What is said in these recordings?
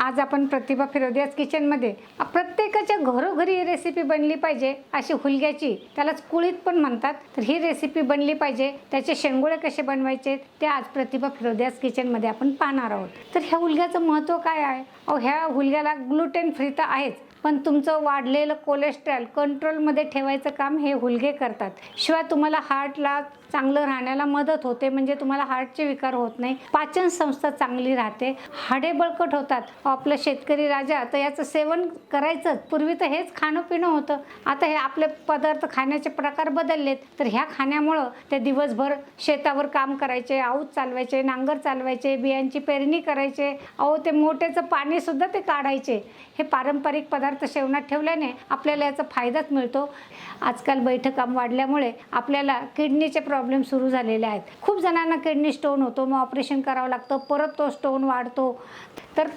आज आपण प्रतिभा फिरोदियाज किचनमध्ये प्रत्येकाच्या घरोघरी ही रेसिपी बनली पाहिजे अशी हुलग्याची त्यालाच कुळीत पण म्हणतात. तर ही रेसिपी बनली पाहिजे त्याचे शेंगोळे कसे बनवायचे ते आज प्रतिभा फिरोदियाज किचनमध्ये आपण पाहणार आहोत. तर ह्या हुलग्याचं महत्त्व काय आहे? अहो ह्या हुलग्याला ग्लुटेन फ्री तर आहेच पण तुमचं वाढलेलं कोलेस्ट्रॉल कंट्रोलमध्ये ठेवायचं काम हे हुलगे करतात. शिवाय तुम्हाला हार्टला चांगलं राहण्याला मदत होते म्हणजे तुम्हाला हार्टचे विकार होत नाही. पाचन संस्था चांगली राहते. हाडे बळकट होतात. आपलं शेतकरी राजा तर याचं सेवन करायचंच पूर्वी तर हेच खाणं पिणं होतं. आता हे आपले पदार्थ खाण्याचे प्रकार बदललेत. तर ह्या खाण्यामुळं ते दिवसभर शेतावर काम करायचे आऊत चालवायचे नांगर चालवायचे बियांची पेरणी करायचे. अहो ते मोठ्याचं पाणीसुद्धा ते काढायचे. हे पारंपरिक पदार्थ शेवणात ठेवल्याने आपल्याला याचा फायदाच मिळतो. आजकाल बैठक काम वाढल्यामुळे आपल्याला किडनीचे प्रॉब्लेम प्रॉब्लेम सुरू झालेले आहेत. खूप जणांना किडनी स्टोन होतो मग ऑपरेशन करावं लागतं परत तो स्टोन वाढतो. तर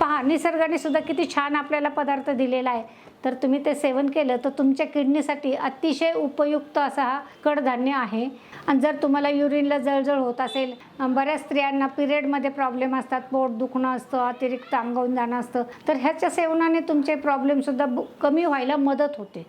पहा निसर्गाने सुद्धा किती छान आपल्याला पदार्थ दिलेला आहे. तर तुम्ही ते सेवन केलं तर तुमच्या किडनीसाठी अतिशय उपयुक्त असा हा कडधान्य आहे. आणि जर तुम्हाला युरिनला जळजळ होत असेल बऱ्याच स्त्रियांना पिरियडमध्ये प्रॉब्लेम असतात पोट दुखणं असतं अतिरिक्त अंगावून जाणं असतं तर ह्याच्या सेवनाने तुमचे प्रॉब्लेमसुद्धा ब- कमी व्हायला मदत होते.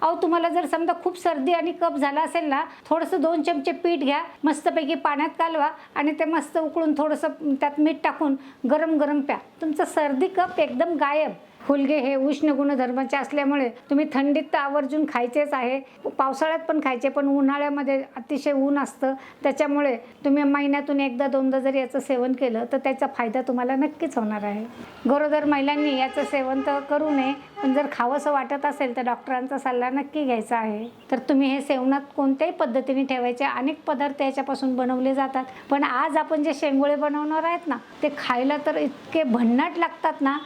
अहो तुम्हाला जर समजा खूप सर्दी आणि कप झाला असेल ना थोडंसं दोन चमचे पीठ घ्या मस्तपैकी पाण्यात कालवा आणि ते मस्त उकळून थोडंसं त्यात मीठ टाकून गरम गरम प्या. तुमचं सर्दी कप एकदम गायब. हुलगे हे उष्ण गुणधर्माचे असल्यामुळे तुम्ही थंडीत तर आवर्जून खायचेच आहे. पावसाळ्यात पण खायचे पण उन्हाळ्यामध्ये अतिशय ऊन असतं. त्याच्यामुळे तुम्ही महिन्यातून एकदा दोनदा जर याचं सेवन केलं तर त्याचा फायदा तुम्हाला नक्कीच होणार आहे. गरोदर महिलांनी याचं सेवन तर करू नये पण जर खावंसं वाटत असेल तर डॉक्टरांचा सल्ला नक्की घ्यायचा आहे. तर तुम्ही हे सेवनात कोणत्याही पद्धतीने ठेवायचे अनेक पदार्थ याच्यापासून बनवले जातात. पण आज आपण जे शेंगोळे बनवणार आहेत ना ते खायला तर इतके भन्नाट लागतात ना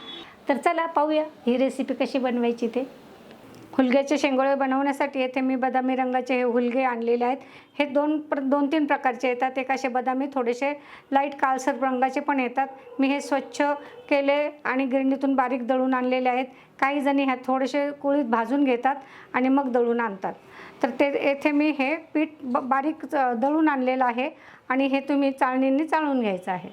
तर चला पाहूया ही रेसिपी कशी बनवायची ते. हुलग्याचे शेंगोळे बनवण्यासाठी येथे मी बदामी रंगाचे हे हुलगे आणलेले आहेत. हे दोन प्र दोन तीन प्रकारचे येतात. एक असे बदामी थोडेसे लाइट काळसर रंगाचे पण येतात. मी हे स्वच्छ केले आणि गिरणीतून बारीक दळून आणलेले आहेत. काही जणी ह्या थोडेसे कुळीत भाजून घेतात आणि मग दळून आणतात. तर ते येथे मी हे पीठ ब बारीक दळून आणलेलं आहे आणि हे तुम्ही चाळणींनी चाळून घ्यायचं आहे.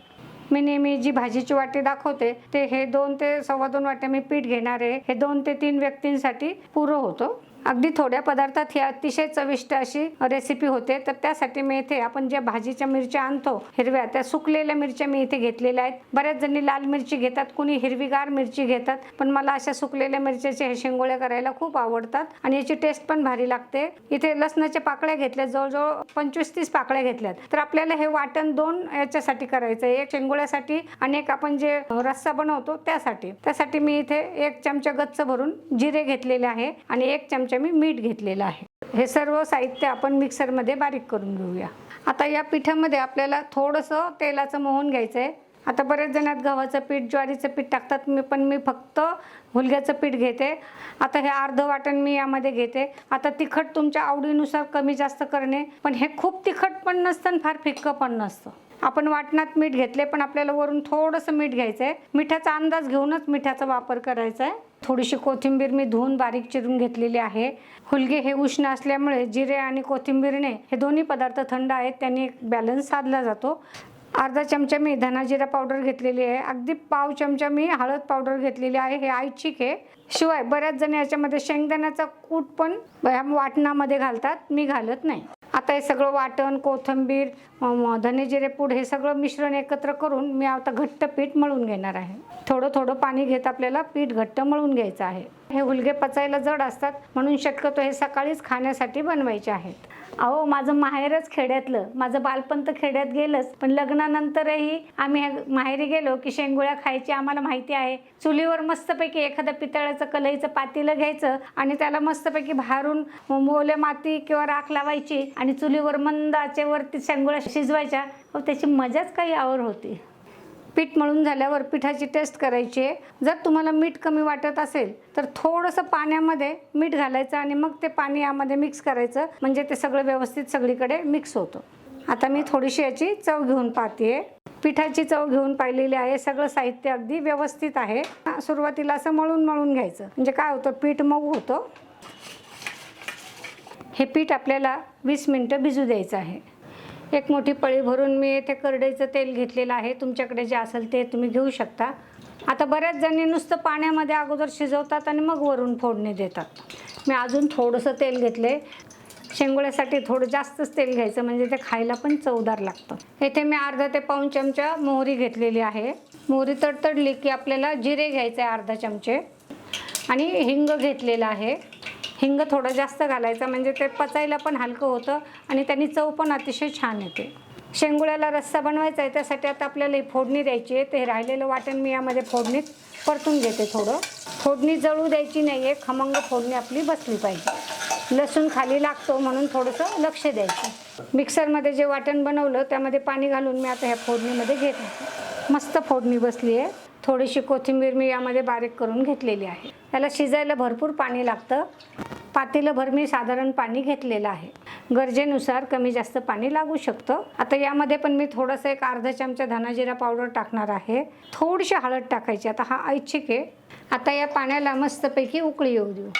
मी नेहमी जी भाजीची वाटी दाखवते ते हे दोन ते सव्वा दोन वाट्या मी पीठ घेणार आहे. हे दोन ते तीन व्यक्तींसाठी पुरं होतो. अगदी थोड्या पदार्थात ही अतिशय चविष्ट अशी रेसिपी होते. तर त्यासाठी मी इथे आपण ज्या भाजीच्या मिरच्या आणतो हिरव्या त्या सुकलेल्या मिरच्या मी इथे घेतलेल्या आहेत. बऱ्याच जणी लाल मिरची घेतात कुणी हिरवीगार मिरची घेतात. पण मला अशा सुकलेल्या मिरच्याचे हे शेंगोळ्या करायला खूप आवडतात आणि याची टेस्ट पण भारी लागते. इथे लसणाच्या पाकळ्या घेतल्या जवळजवळ पंचवीस तीस पाकळ्या घेतल्यात. तर आपल्याला हे वाटण दोन याच्यासाठी करायचं आहे. एक शेंगोळ्यासाठी आणि एक आपण जे रस्सा बनवतो त्यासाठी. त्यासाठी मी इथे एक चमचा गच्च भरून जिरे घेतलेले आहे आणि एक चमचा मी मीठ घेतलेलं आहे. हे सर्व साहित्य आपण मिक्सरमध्ये बारीक करून घेऊया. आता या पिठामध्ये आपल्याला थोडंसं तेलाचं मोहन घ्यायचं आहे आता बरेच जणात गव्हाचं पीठ ज्वारीचं पीठ टाकतात. मी पण मी फक्त हुलग्याचं पीठ घेते. आता हे अर्ध वाटण मी यामध्ये घेते. आता तिखट तुमच्या आवडीनुसार कमी जास्त करणे पण हे खूप तिखट पण नसतं आणि फार फिक्कं पण नसतं. आपण वाटणात मीठ घेतले पण आपल्याला वरून थोडंसं मीठ घ्यायचं आहे मिठाचा अंदाज घेऊनच मिठाचा वापर करायचा आहे थोडीशी कोथिंबीर मी धुवून बारीक चिरून घेतलेली आहे. हुलगे हे उष्ण असल्यामुळे जिरे आणि कोथिंबीरने हे दोन्ही पदार्थ थंड आहेत त्यांनी एक बॅलन्स साधला जातो. अर्धा चमचा मी धना जिरा पावडर घेतलेली आहे. अगदी पाव चमचा मी हळद पावडर घेतलेली आहे. हे ऐच्छिक आहे शिवाय बऱ्याच जण याच्यामध्ये शेंगदाण्याचा कूट पण ह्या वाटणामध्ये घालतात. मी घालत नाही. आता हे सगळं वाटण कोथिंबीर धने जिरे पूड हे सगळं मिश्रण एकत्र करून मी आता घट्ट पीठ मळून घेणार आहे. थोडं थोडं पाणी घेत आपल्याला पीठ घट्ट मळून घ्यायचं आहे. हे हुलगे पचायला जड असतात म्हणून शक्यतो हे सकाळीच खाण्यासाठी बनवायचे आहेत. अहो माझं माहेरच खेड्यातलं. माझं बालपण तर खेड्यात गेलंच. पण लग्नानंतरही आम्ही ह्या माहेरी गेलो की शेंगोळ्या खायची आम्हाला माहिती आहे. चुलीवर मस्तपैकी एखादं पितळाचं कलईचं पातेलं घ्यायचं आणि त्याला मस्तपैकी भारून मोले माती किंवा राख लावायची आणि चुलीवर मंद आचेवरती शेंगोळ्या शिजवायच्या. त्याची मजाच काही आवर होती. पीठ मळून झाल्यावर पिठाची टेस्ट करायची आहे. जर तुम्हाला मीठ कमी वाटत असेल तर थोडंसं पाण्यामध्ये मीठ घालायचं आणि मग ते पाणी यामध्ये मिक्स करायचं. म्हणजे ते सगळं व्यवस्थित सगळीकडे मिक्स होतं. आता मी थोडीशी याची चव घेऊन पाहते पिठाची चव घेऊन पाहिलेली आहे. सगळं साहित्य अगदी व्यवस्थित आहे. सुरुवातीला असं मळून मळून घ्यायचं. म्हणजे काय होतं? पीठ मऊ होतं. हे पीठ आपल्याला वीस मिनटं भिजू द्यायचं आहे. एक मोठी पळी भरून मी येथे करडईचं तेल घेतलेलं आहे. तुमच्याकडे जे असेल ते तुम्ही घेऊ शकता. आता बऱ्याच जणी नुसतं पाण्यामध्ये अगोदर शिजवतात आणि मग वरून फोडणी देतात. मी अजून थोडंसं तेल घेतले शेंगोळ्यासाठी थोडं जास्तच तेल घ्यायचं म्हणजे ते खायला पण चवदार लागतं. येथे मी अर्धा ते पाऊण चमचा मोहरी घेतलेली आहे. मोहरी तडतडली की आपल्याला जिरे घ्यायचे आहे अर्धा चमचे. आणि हिंग घेतलेलं आहे. हिंग थोडं जास्त घालायचं म्हणजे ते पचायला पण हलकं होतं आणि त्यांनी चव पण अतिशय छान येते. शेंगुळ्याला रस्सा बनवायचा आहे त्यासाठी आता आपल्याला ही फोडणी द्यायची आहे. ते राहिलेलं वाटण मी यामध्ये फोडणीत परतून घेते थोडं. फोडणी जळू द्यायची नाही आहे खमंग फोडणी आपली बसली पाहिजे. लसूण खाली लागतो म्हणून थोडंसं लक्ष द्यायचं. मिक्सरमध्ये जे वाटण बनवलं त्यामध्ये पाणी घालून मी आता ह्या फोडणीमध्ये घेत. आहे मस्त फोडणी बसली आहे. थोडीशी कोथिंबीर मी यामध्ये बारीक करून घेतलेली आहे. त्याला शिजायला भरपूर पाणी लागतं. पातेलंभर मी साधारण पाणी घेतलेलं आहे. गरजेनुसार कमी जास्त पाणी लागू शकतं. आता यामध्ये पण मी थोडंसं एक अर्धा चमचा धनाजिरा पावडर टाकणार आहे. थोडीशी हळद टाकायची. आता हा ऐच्छिक आहे. आता या पाण्याला मस्तपैकी उकळी येऊ देऊ.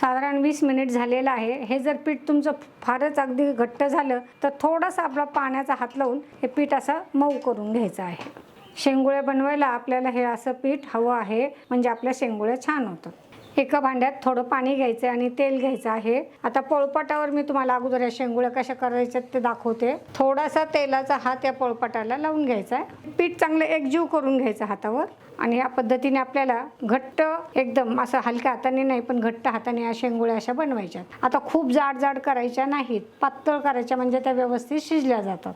साधारण वीस मिनिट झालेलं आहे. हे जर पीठ तुमचं फारच अगदी घट्ट झालं तर थोडासा आपला पाण्याचा हात लावून हे पीठ असं मऊ करून घ्यायचं आहे. शेंगुळ्या बनवायला आपल्याला हे असं पीठ हवं आहे म्हणजे आपल्या शेंगुळ्या छान होतात. एका भांड्यात थोडं पाणी घ्यायचं आहे आणि तेल घ्यायचं आहे. आता पोळपाटावर मी तुम्हाला अगोदर या शेंगुळ्या कशा करायच्या ते दाखवते. थोडासा तेलाचा हात या पोळपाटाला लावून घ्यायचा आहे. पीठ चांगलं एकजीव करून घ्यायचं हातावर. आणि या पद्धतीने आपल्याला घट्ट एकदम असं हलक्या हाताने नाही पण घट्ट हाताने या शेंगुळ्या अशा बनवायच्या आता खूप जाड जाड करायच्या नाहीत. पातळ करायच्या म्हणजे त्या व्यवस्थित शिजल्या जातात.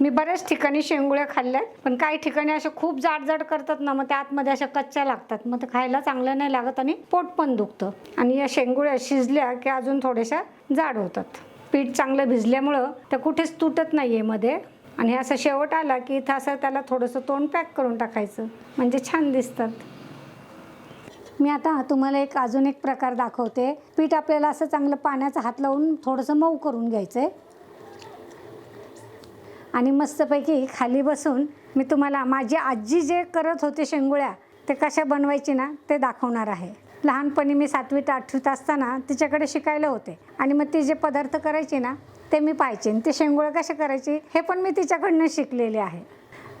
मी बऱ्याच ठिकाणी शेंगुळ्या खाल्ल्यात पण काही ठिकाणी अशा खूप जाड जाड करतात ना मग त्या आतमध्ये अशा कच्च्या लागतात. मग ते खायला चांगलं नाही लागत आणि पोट पण दुखतं. आणि या शेंगुळ्या शिजल्या की अजून थोड्याशा जाड होतात. पीठ चांगलं भिजल्यामुळं त्या कुठेच तुटत नाही आहे मध्ये. आणि असं शेवट आला की इथं असं त्याला थोडंसं तोंड पॅक करून टाकायचं. म्हणजे छान दिसतात. मी आता तुम्हाला एक अजून एक प्रकार दाखवते. पीठ आपल्याला असं चांगलं पाण्याचा हात लावून थोडंसं मऊ करून घ्यायचं आहे आणि मस्तपैकी खाली बसून मी तुम्हाला माझी आजी जे करत होते शेंगुळ्या ते कशा बनवायची ना ते दाखवणार आहे. लहानपणी मी सातवीत आठवीत असताना तिच्याकडे शिकायला होते. आणि मग ती जे पदार्थ करायची ना ते मी पाहायचे. ते शेंगुळ्या कशा करायची हे पण मी तिच्याकडनं शिकलेले आहे.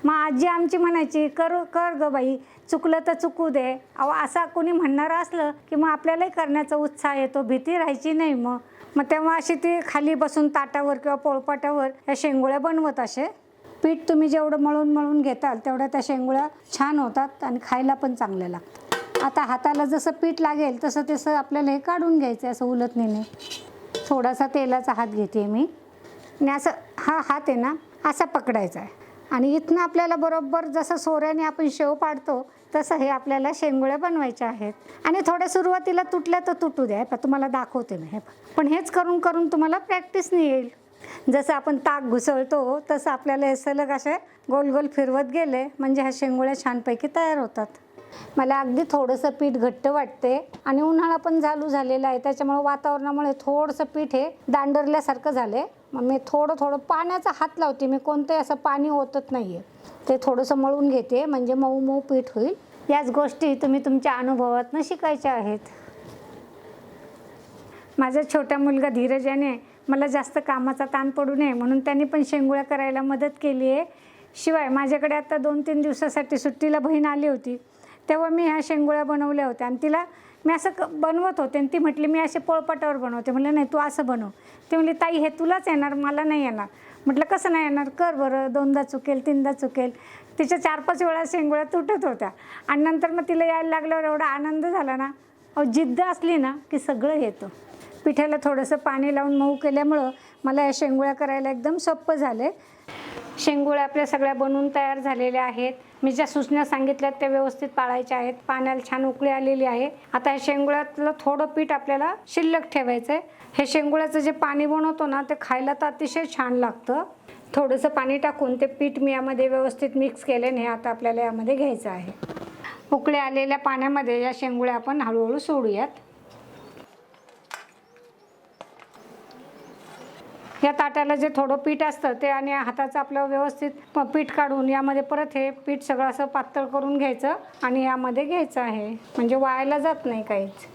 मग आजी आमची म्हणायची कर कर ग बाई चुकलं तर चुकू दे. अहो असा कोणी म्हणणारं असलं की मग आपल्यालाही करण्याचा उत्साह येतो भीती राहायची नाही मग. मग तेव्हा अशी ती खाली बसून ताटावर किंवा पोळपाटावर या शेंगुळ्या बनवत असे. पीठ तुम्ही जेवढं मळून मळून घेताल तेवढ्या त्या शेंगुळ्या छान होतात आणि खायला पण चांगल्या लागतात. आता हाताला जसं पीठ लागेल तसं तसं आपल्याला हे काढून घ्यायचं असं उलटणीने थोडासा तेलाचा हात घेते मी. आणि असं हा हात आहे ना असा पकडायचा आहे. आणि इथनं आपल्याला बरोबर जसं सोऱ्याने आपण शेव पाडतो तसं हे आपल्याला शेंगुळ्या बनवायच्या आहेत. आणि थोड्या सुरुवातीला तुटल्या तर तुटू द्या पण तुम्हाला दाखवते मी हे पण हेच करून करून तुम्हाला प्रॅक्टिसने येईल. जसं आपण ताक घुसळतो तसं आपल्याला हे सलग असे गोल गोल फिरवत गेले म्हणजे ह्या शेंगुळ्या छानपैकी तयार होतात. मला अगदी थोडंसं पीठ घट्ट वाटते आणि उन्हाळा पण चालू झालेला आहे त्याच्यामुळे वातावरणामुळे थोडंसं पीठ हे दांडरल्यासारखं झाले मग मी थोडं थोडं पाण्याचा हात लावते मी कोणतंही असं पाणी ओतत नाही आहे ते थोडंसं मळून घेते म्हणजे मऊ मऊ पीठ होईल. याच गोष्टी तुम्ही तुमच्या अनुभवातनं शिकायच्या आहेत. माझा छोटा मुलगा धीरज याने मला जास्त कामाचा ताण पडू नये म्हणून त्यांनी पण शेंगुळ्या करायला मदत केली आहे शिवाय माझ्याकडे आता दोन तीन दिवसासाठी सुट्टीला बहीण आली होती. तेव्हा मी ह्या शेंगुळ्या बनवल्या होत्या आणि तिला मी असं क बनवत होते आणि ती म्हटली मी असे पोळपाटावर बनवते. म्हटलं नाही तू असं बनव. ते म्हणली ताई हे तुलाच येणार मला नाही येणार. म्हटलं कसं नाही येणार? कर बरं दोनदा चुकेल तीनदा चुकेल. तिच्या चार पाच वेळा शेंगुळ्या तुटत होत्या. आणि नंतर मग तिला यायला लागल्यावर एवढा आनंद झाला ना अहो जिद्द असली ना की सगळं येतं. पिठाला थोडंसं पाणी लावून मऊ केल्यामुळं मला या शेंगुळ्या करायला एकदम सोपं झाले शेंगुळ्या आपल्या सगळ्या बनवून तयार झालेल्या आहेत. मी ज्या सूचना सांगितल्यात त्या व्यवस्थित पाळायच्या आहेत. पाण्याला छान उकळी आलेली आहे. आता या शेंगुळ्यातलं थोडं पीठ आपल्याला शिल्लक ठेवायचं आहे हे शेंगुळ्याचं जे पाणी बनवतो ना ते खायला तर अतिशय छान लागतं. थोडंसं पाणी टाकून ते पीठ मी यामध्ये व्यवस्थित मिक्स केले आणि हे आता आपल्याला यामध्ये घ्यायचं आहे. उकळी आलेल्या पाण्यामध्ये या शेंगुळ्या आपण हळूहळू सोडूयात. या ताटाला जे थोडं पीठ असतं ते आणि हाताचं आपलं व्यवस्थित प- पीठ काढून यामध्ये परत हे पीठ सगळं असं पातळ करून घ्यायचं आणि यामध्ये घ्यायचं आहे. म्हणजे वाळायला जात नाही काहीच.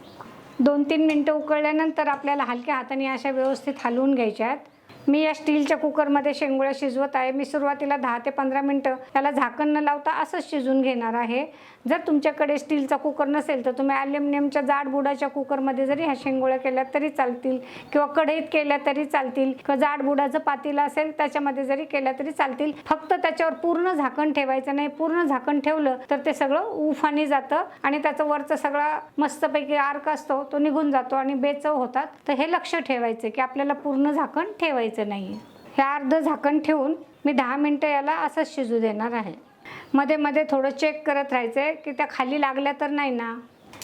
दोन तीन मिनटं उकळल्यानंतर आपल्याला हलक्या हाताने अशा व्यवस्थित हलवून घ्यायच्या आहेत मी या स्टीलच्या कुकरमध्ये शेंगोळ्या शिजवत आहे. मी सुरुवातीला दहा ते पंधरा मिनटं त्याला झाकण न लावता असंच शिजून घेणार आहे. जर तुमच्याकडे स्टीलचा कुकर नसेल तर तुम्ही ॲल्युमिनियमच्या जाड बुडाच्या कुकरमध्ये जरी ह्या शेंगोळ्या केल्या तरी चालतील किंवा कढईत केल्या तरी चालतील किंवा जाड बुडाचं पातील असेल त्याच्यामध्ये जरी केल्या तरी चालतील. फक्त त्याच्यावर पूर्ण झाकण ठेवायचं नाही. पूर्ण झाकण ठेवलं तर ते सगळं उफानी जातं आणि त्याचं वरचं सगळा मस्तपैकी आर्क असतो तो निघून जातो आणि बेचव होतात. तर हे लक्ष ठेवायचं की आपल्याला पूर्ण झाकण ठेवायचं नाही हे अर्ध झाकण ठेवून मी दहा मिनटं याला असंच शिजू देणार आहे. मध्ये मध्ये थोडं चेक करत राहायचं आहे की त्या खाली लागल्या तर नाही ना?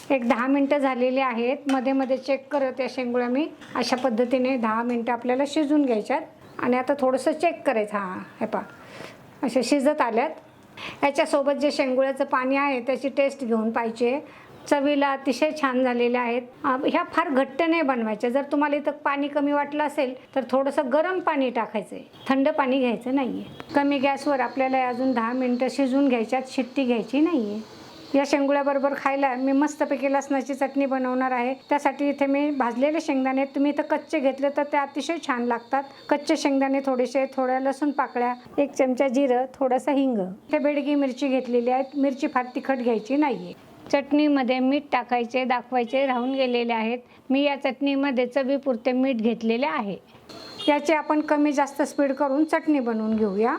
एक दहा मिनटं झालेली आहेत. मध्ये मध्ये चेक करत या शेंगुळ्या मी अशा पद्धतीने दहा मिनटं आपल्याला शिजून घ्यायच्यात. आणि आता थोडंसं चेक करायचं. हां हे पा अशा शिजत आल्यात. याच्यासोबत जे शेंगुळ्याचं पाणी आहे त्याची टेस्ट घेऊन पाहिजे. चवीला अतिशय छान झालेल्या आहेत. ह्या फार घट्ट नाही बनवायच्या. जर तुम्हाला इथं पाणी कमी वाटलं असेल तर थोडंसं गरम पाणी टाकायचं आहे थंड पाणी घ्यायचं नाही आहे कमी गॅसवर आपल्याला अजून दहा मिनटं शिजून घ्यायच्यात शिट्टी घ्यायची नाही आहे या शेंगुळ्याबरोबर खायला मी मस्तपैकी लसणाची चटणी बनवणार आहे. त्यासाठी इथे मी भाजलेले शेंगदाणे तुम्ही इथं कच्चे घेतले तर ते अतिशय छान लागतात. कच्चे शेंगदाणे थोडेसे थोड्या लसूण पाकळ्या एक चमचा जिरं थोडासा हिंग. इथे बेडगी मिरची घेतलेली आहेत. मिरची फार तिखट घ्यायची नाही आहे चटणीमध्ये मीठ टाकायचे दाखवायचे राहून गेलेले आहेत. मी या चटणीमध्ये चवीपुरते मीठ घेतलेले आहे. याची आपण कमी जास्त स्पीड करून चटणी बनवून घेऊया.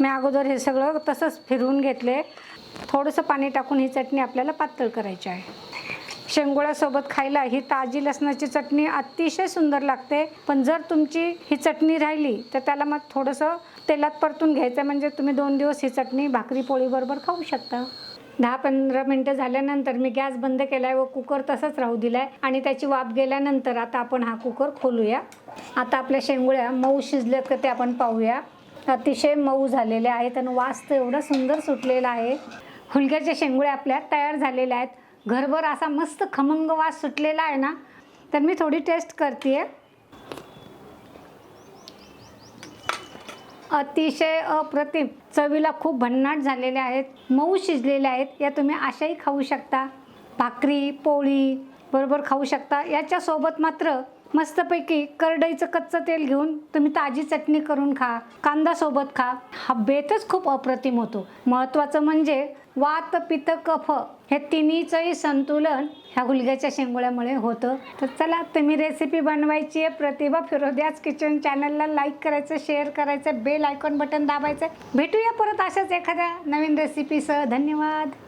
मी अगोदर हे सगळं तसंच फिरवून घेतले. थोडंसं पाणी टाकून ही चटणी आपल्याला पातळ करायची आहे. शेंगोळ्यासोबत खायला ही ताजी लसणाची चटणी अतिशय सुंदर लागते. पण जर तुमची ही चटणी राहिली तर त्याला मग थोडंसं तेलात परतून घ्यायचं म्हणजे तुम्ही दोन दिवस ही चटणी भाकरी पोळीबरोबर खाऊ शकता. दहा पंधरा मिनटं झाल्यानंतर मी गॅस बंद केला आहे व कुकर तसंच राहू दिला आहे आणि त्याची वाफ गेल्यानंतर आता आपण हा कुकर खोलूया. आता आपल्या शेंगुळ्या मऊ शिजल्यात का ते आपण पाहूया. अतिशय मऊ झालेले आहेत आणि वास तर एवढा सुंदर सुटलेला आहे. हुलक्याच्या शेंगुळ्या आपल्या तयार झालेल्या आहेत. घरभर असा मस्त खमंग वास सुटलेला आहे ना तर मी थोडी टेस्ट करते अतिशय अप्रतिम. चवीला खूप भन्नाट झालेले आहेत. मऊ शिजलेले आहेत. या तुम्ही अशाही खाऊ शकता. भाकरी पोळी बरोबर खाऊ शकता. याच्यासोबत मात्र मस्तपैकी करडईचं कच्चं तेल घेऊन तुम्ही ताजी चटणी करून खा. कांदा सोबत खा. हा बेतच खूप अप्रतिम होतो. महत्त्वाचं म्हणजे वात पित्त कफ हे तिन्हीचंही संतुलन ह्या गुलग्याच्या शेंगोळ्यामुळे होतं. तर चला तुम्ही रेसिपी बनवायची आहे प्रतिभा फिरोद्याच किचन चॅनलला लाईक करायचं शेअर करायचं बेल आयकॉन बटन दाबायचं. भेटूया परत अशाच एखाद्या नवीन रेसिपीसह धन्यवाद.